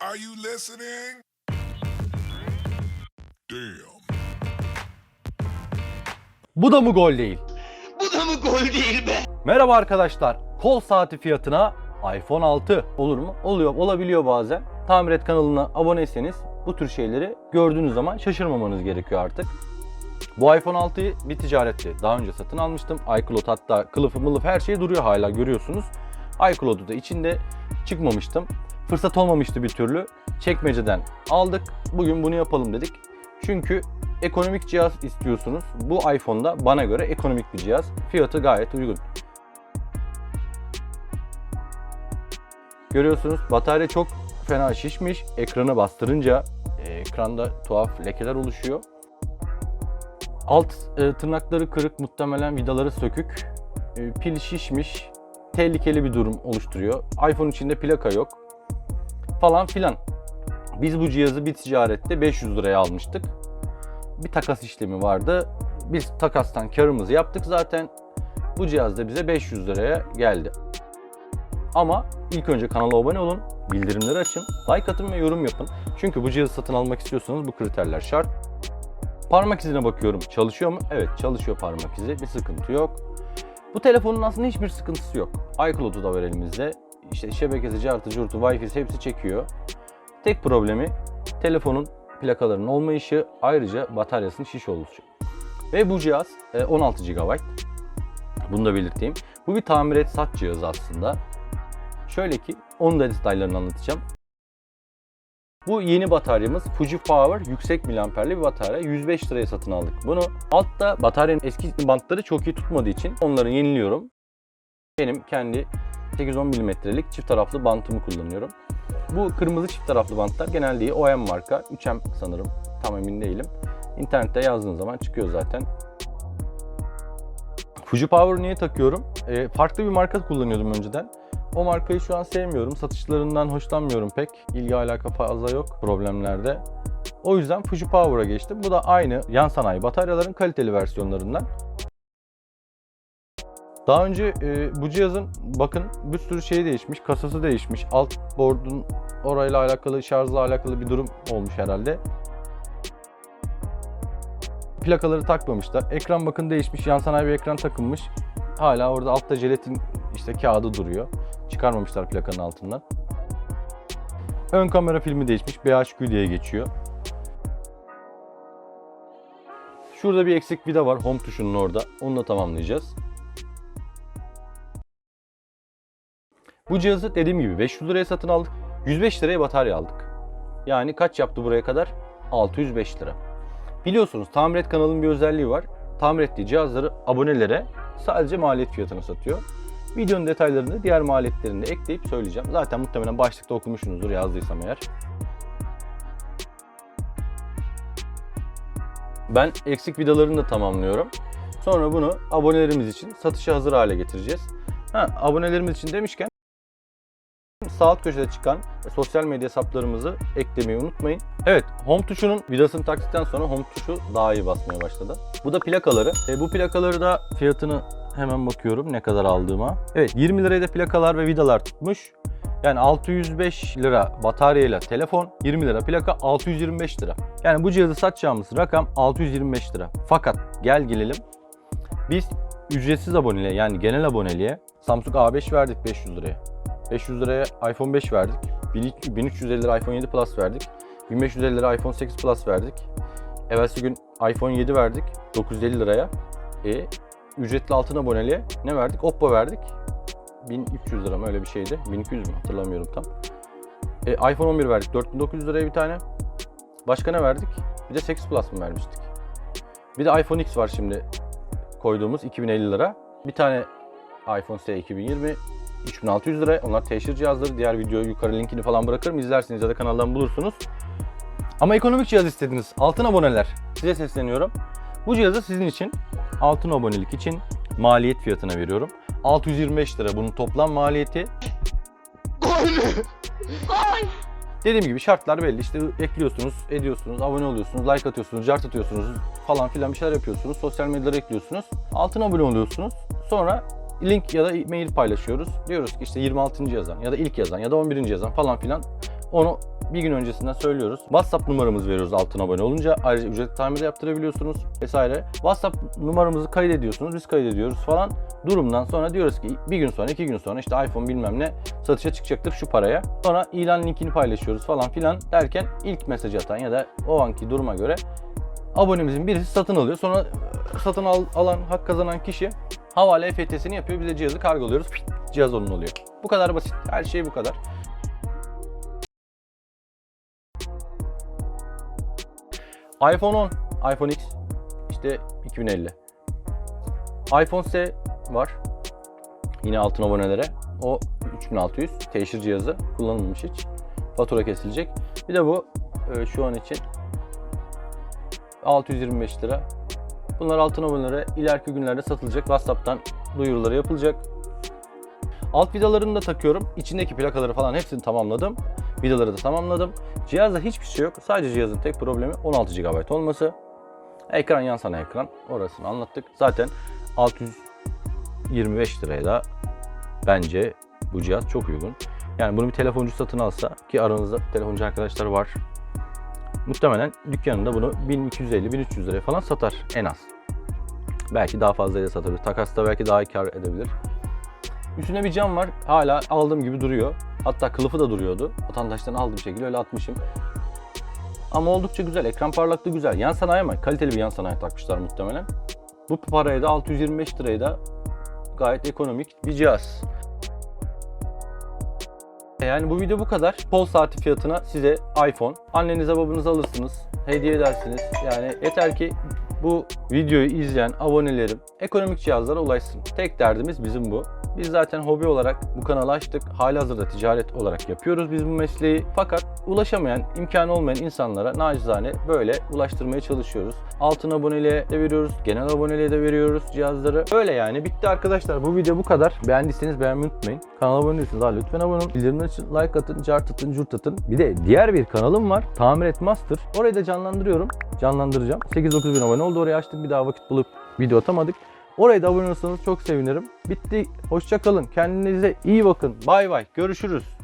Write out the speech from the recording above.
Are you listening? Damn. Bu da mı gol değil? Bu da mı gol değil be? Merhaba arkadaşlar. Kol saati fiyatına iPhone 6 olur mu? Oluyor, olabiliyor bazen. Tamir et kanalına aboneyseniz bu tür şeyleri gördüğünüz zaman şaşırmamanız gerekiyor artık. Bu iPhone 6'yı bir ticarette daha önce satın almıştım. iCloud hatta kılıfı mılıf her şey duruyor hala görüyorsunuz. iCloud'u da içinde çıkmamıştım. Fırsat olmamıştı bir türlü. Çekmeceden aldık. Bugün bunu yapalım dedik. Çünkü ekonomik cihaz istiyorsunuz. Bu iPhone'da bana göre ekonomik bir cihaz. Fiyatı gayet uygun. Görüyorsunuz batarya çok fena şişmiş. Ekranı bastırınca e, ekranda tuhaf lekeler oluşuyor. Alt e, tırnakları kırık, muhtemelen vidaları sökük. E, pil şişmiş. Tehlikeli bir durum oluşturuyor. iPhone içinde plaka yok. Falan filan. Biz bu cihazı bir ticarette 500 liraya almıştık. Bir takas işlemi vardı. Biz takastan karımızı yaptık zaten. Bu cihaz da bize 500 liraya geldi. Ama ilk önce kanala abone olun, bildirimleri açın, like atın ve yorum yapın. Çünkü bu cihazı satın almak istiyorsanız bu kriterler şart. Parmak izine bakıyorum. Çalışıyor mu? Evet çalışıyor parmak izi. Bir sıkıntı yok. Bu telefonun aslında hiçbir sıkıntısı yok. iCloud'u da var elimizde. İşte şebekesi, cartı, curtu, Wi-Fi'si hepsi çekiyor. Tek problemi telefonun plakalarının olmayışı ayrıca bataryasının şiş oluşu. Ve bu cihaz e, 16 GB. Bunu da belirteyim. Bu bir tamir et sat cihazı aslında. Şöyle ki onun da detaylarını anlatacağım. Bu yeni bataryamız Fuji Power yüksek miliamperli bir batarya. 105 liraya satın aldık bunu. Altta bataryanın eski bantları çok iyi tutmadığı için onları yeniliyorum. Benim kendi 8-10 milimetrelik çift taraflı bantımı kullanıyorum. Bu kırmızı çift taraflı bantlar genelde. OM marka. 3M sanırım. Tam emin değilim. İnternette yazdığın zaman çıkıyor zaten. Fuji Power niye takıyorum? E, farklı bir marka kullanıyordum önceden. O markayı şu an sevmiyorum. Satışlarından hoşlanmıyorum pek. İlgi alaka fazla yok problemlerde. O yüzden Fuji Power'a geçtim. Bu da aynı yan sanayi bataryaların kaliteli versiyonlarından. Daha önce e, bu cihazın bakın bir sürü şey değişmiş. Kasası değişmiş. Alt board'un orayla alakalı, şarjla alakalı bir durum olmuş herhalde. Plakaları takmamışlar. Ekran bakın değişmiş. Yan bir ekran takılmış. Hala orada altta jelatin işte kağıdı duruyor. Çıkarmamışlar plakanın altından. Ön kamera filmi değişmiş. BHQ diye geçiyor. Şurada bir eksik vida var home tuşunun orada. Onu da tamamlayacağız. Bu cihazı dediğim gibi 500 liraya satın aldık. 105 liraya batarya aldık. Yani kaç yaptı buraya kadar? 605 lira. Biliyorsunuz tamir et kanalının bir özelliği var. Tamir ettiği cihazları abonelere sadece maliyet fiyatına satıyor. Videonun detaylarını diğer maliyetlerini ekleyip söyleyeceğim. Zaten muhtemelen başlıkta okumuşsunuzdur yazdıysam eğer. Ben eksik vidalarını da tamamlıyorum. Sonra bunu abonelerimiz için satışa hazır hale getireceğiz. Ha, abonelerimiz için demişken sağ alt köşede çıkan sosyal medya hesaplarımızı eklemeyi unutmayın. Evet, home tuşunun vidasını taktıktan sonra home tuşu daha iyi basmaya başladı. Bu da plakaları. E, bu plakaları da fiyatını hemen bakıyorum ne kadar aldığıma. Evet, 20 liraya da plakalar ve vidalar tutmuş. Yani 605 lira bataryayla telefon, 20 lira plaka 625 lira. Yani bu cihazı satacağımız rakam 625 lira. Fakat gel gelelim biz ücretsiz aboneliğe yani genel aboneliğe Samsung A5 verdik 500 liraya. 500 liraya iPhone 5 verdik. 1350 lira iPhone 7 Plus verdik. 1550 lira iPhone 8 Plus verdik. Evvelsi gün iPhone 7 verdik 950 liraya. E, ücretli altın aboneliğe ne verdik? Oppo verdik. 1300 lira mı öyle bir şeydi. 1200 mü hatırlamıyorum tam. E, iPhone 11 verdik 4900 liraya bir tane. Başka ne verdik? Bir de 8 Plus mı vermiştik? Bir de iPhone X var şimdi koyduğumuz 2050 lira. Bir tane iPhone SE 2020 3600 lira. Onlar teşhir cihazları. Diğer videoyu yukarı linkini falan bırakırım. İzlersiniz ya da kanaldan bulursunuz. Ama ekonomik cihaz istediniz. Altın aboneler. Size sesleniyorum. Bu cihazı sizin için altın abonelik için maliyet fiyatına veriyorum. 625 lira bunun toplam maliyeti. Gol mü? Dediğim gibi şartlar belli. İşte ekliyorsunuz, ediyorsunuz, abone oluyorsunuz, like atıyorsunuz, cart atıyorsunuz falan filan bir şeyler yapıyorsunuz. Sosyal medyalara ekliyorsunuz. Altın abone oluyorsunuz. Sonra link ya da mail paylaşıyoruz. Diyoruz ki işte 26. yazan ya da ilk yazan ya da 11. yazan falan filan. Onu bir gün öncesinden söylüyoruz. WhatsApp numaramızı veriyoruz altın abone olunca. Ayrıca ücretli tamir yaptırabiliyorsunuz vesaire. WhatsApp numaramızı kaydediyorsunuz, biz kaydediyoruz falan. Durumdan sonra diyoruz ki bir gün sonra, iki gün sonra işte iPhone bilmem ne satışa çıkacaktır şu paraya. Sonra ilan linkini paylaşıyoruz falan filan derken ilk mesaj atan ya da o anki duruma göre abonemizin birisi satın alıyor. Sonra satın al- alan, hak kazanan kişi havale EFT'sini yapıyor. Biz de cihazı kargoluyoruz. Cihaz onun oluyor. Bu kadar basit. Her şey bu kadar. iPhone 10, iPhone X işte 2050. iPhone S var. Yine altın abonelere. O 3600 teşhir cihazı kullanılmamış hiç. Fatura kesilecek. Bir de bu e, şu an için 625 lira. Bunlar altın abonelere ileriki günlerde satılacak. WhatsApp'tan duyuruları yapılacak. Alt vidalarını da takıyorum. İçindeki plakaları falan hepsini tamamladım. Vidaları da tamamladım. Cihazda hiçbir şey yok. Sadece cihazın tek problemi 16 GB olması. Ekran yan sana ekran. Orasını anlattık. Zaten 625 liraya da bence bu cihaz çok uygun. Yani bunu bir telefoncu satın alsa ki aranızda telefoncu arkadaşlar var. Muhtemelen dükkanında bunu 1250-1300 liraya falan satar en az. Belki daha fazlaya satabilir. Takasta belki daha iyi kar edebilir. Üstüne bir cam var. Hala aldığım gibi duruyor. Hatta kılıfı da duruyordu. Vatandaştan aldığım şekilde öyle atmışım. Ama oldukça güzel. Ekran parlaklığı güzel. Yan sanayi ama kaliteli bir yan sanayi takmışlar muhtemelen. Bu paraya da 625 liraya da gayet ekonomik bir cihaz. Yani bu video bu kadar. Pol saati fiyatına size iPhone, annenize babanıza alırsınız, hediye edersiniz. Yani yeter ki bu videoyu izleyen abonelerim ekonomik cihazlara ulaşsın. Tek derdimiz bizim bu. Biz zaten hobi olarak bu kanalı açtık. Halihazırda ticaret olarak yapıyoruz biz bu mesleği. Fakat ulaşamayan, imkanı olmayan insanlara nacizane böyle ulaştırmaya çalışıyoruz. Altın aboneliğe de veriyoruz, genel aboneliğe de veriyoruz cihazları. Öyle yani bitti arkadaşlar. Bu video bu kadar. Beğendiyseniz beğenmeyi unutmayın. Kanala abone değilseniz daha lütfen abone olun. Bildirimler için like atın, cart atın, curt atın. Bir de diğer bir kanalım var. Tamir et Master. Orayı da canlandırıyorum. Canlandıracağım. 8-9 bin abone oldu. Orayı açtık. Bir daha vakit bulup video atamadık. Oraya da abone olursanız çok sevinirim. Bitti. Hoşça kalın. Kendinize iyi bakın. Bay bay. Görüşürüz.